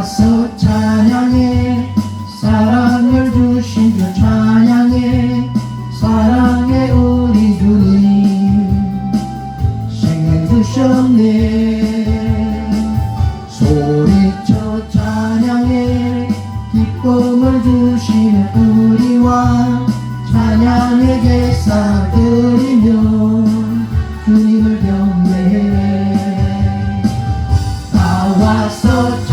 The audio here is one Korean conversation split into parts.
와서 찬양해. 사랑을 주신 주 찬양해. 사랑해 우리 주님. 생명 주셨네. 소리쳐 찬양해. 기쁨을 주시는 우리와 찬양의 계사 드리며 주님을 경배해. 나와서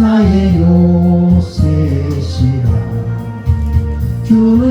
나의 요새시라. 주를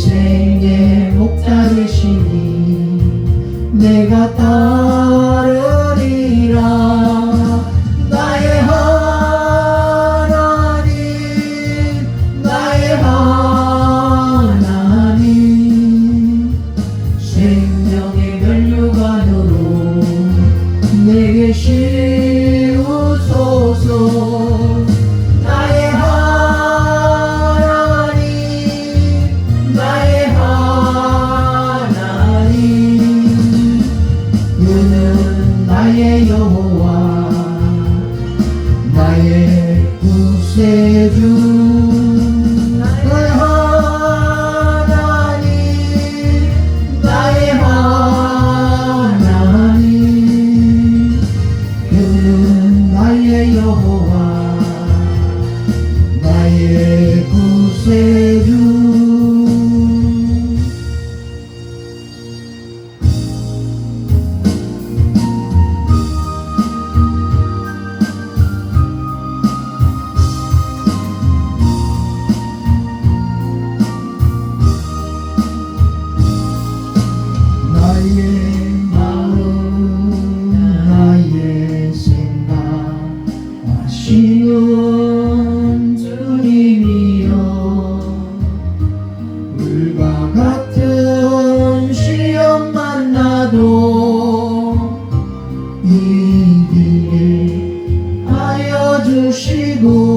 내생의 목자 되시니 내가 따를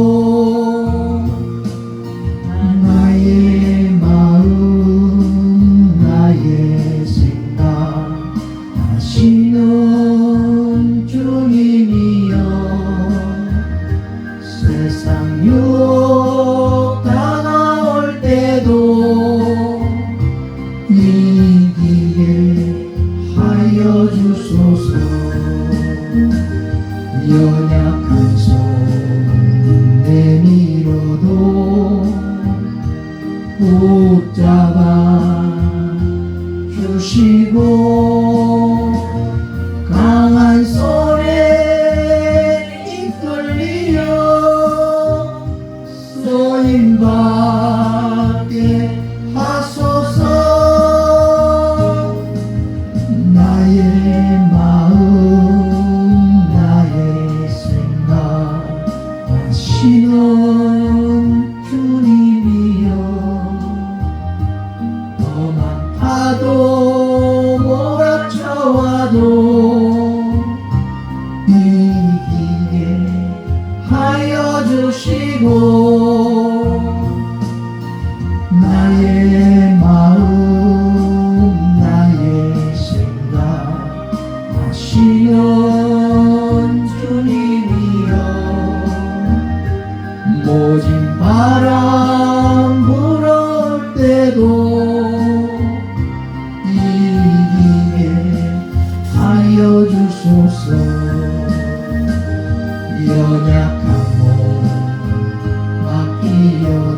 Oh. 붙잡아 주시고 puso Yonakamu Akiyo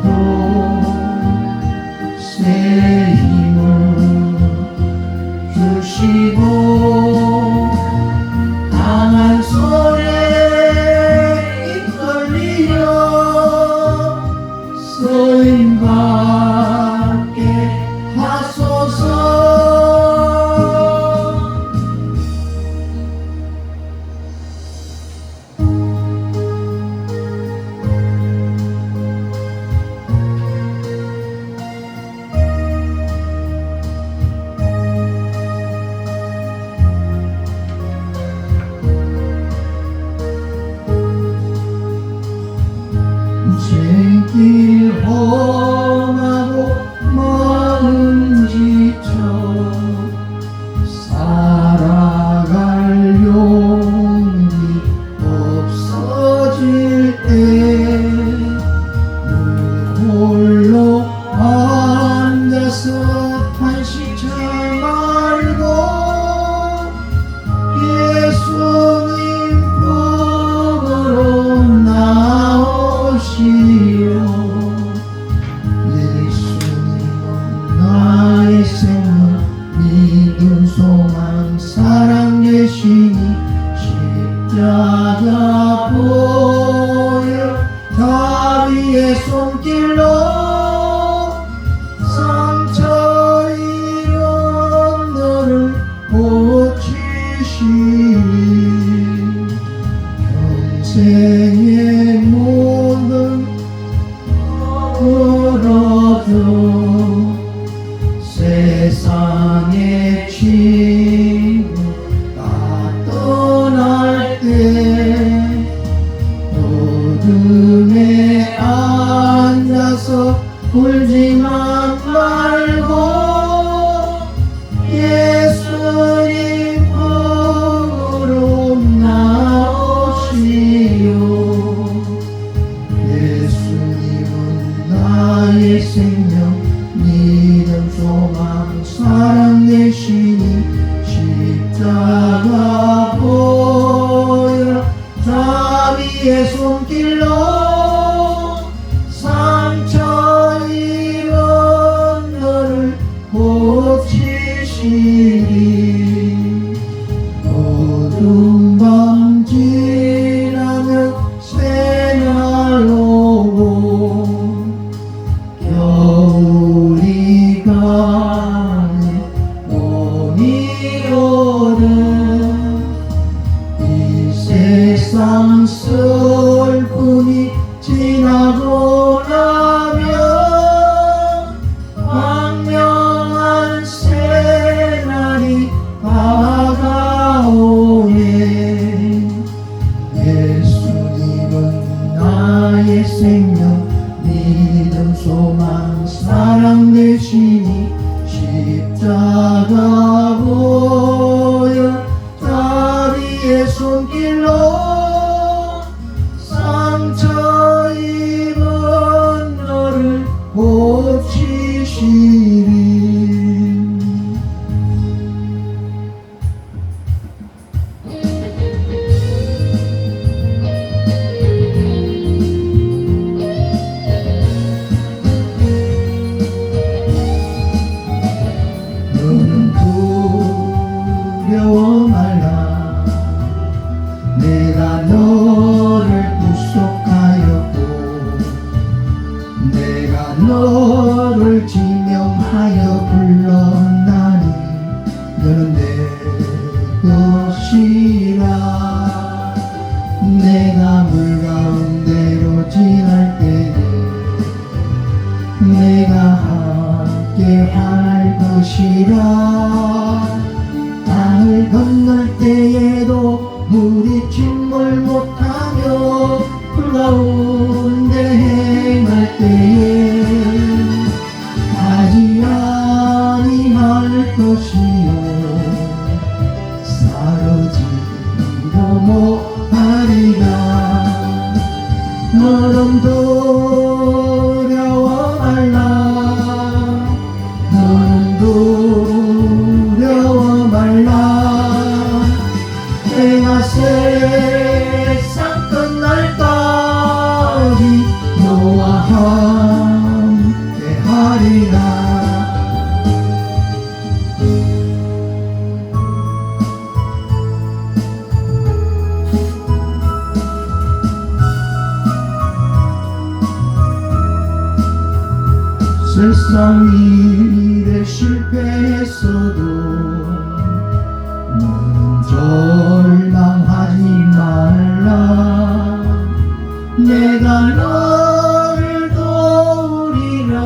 생명 믿음 소망 사랑 되시니 십자가 보 I say 내가 너를 도우리라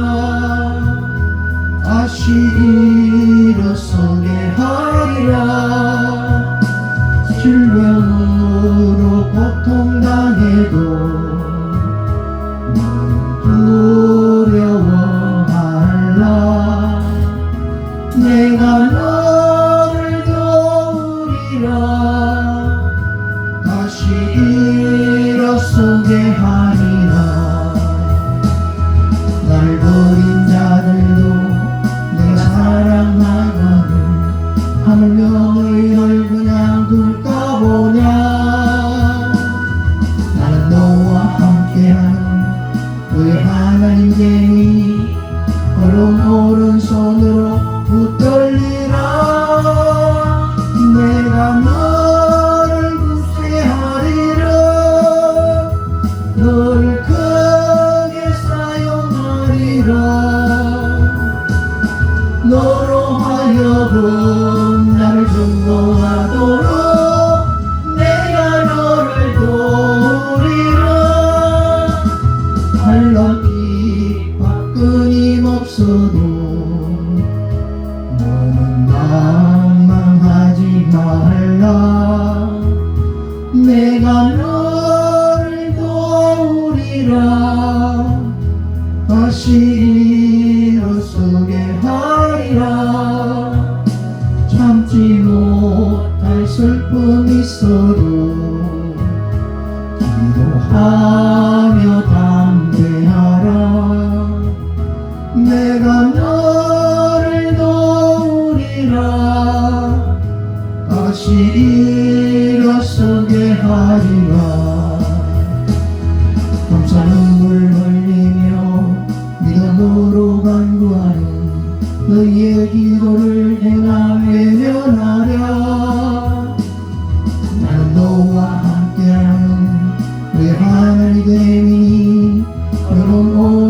아시. 널 버린 olmayalım 슬픔이 서로 have anything we need, but no more.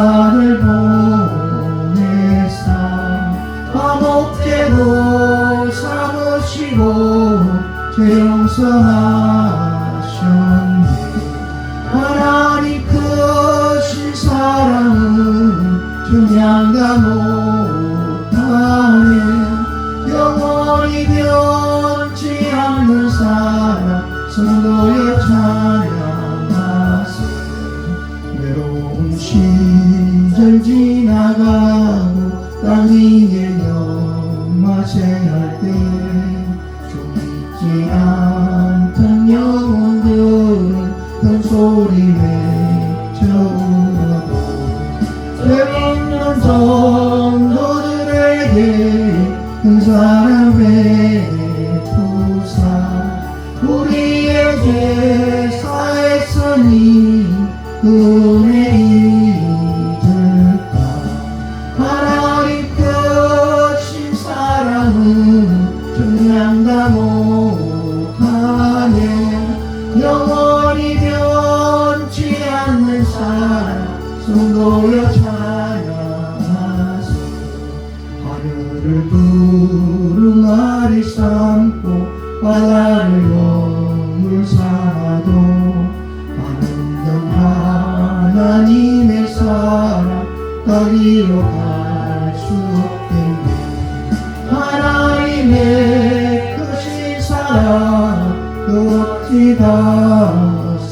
나를 보내사. 화목제도 삼으시고 죄용서하 Sim. 그 어찌 닿았을까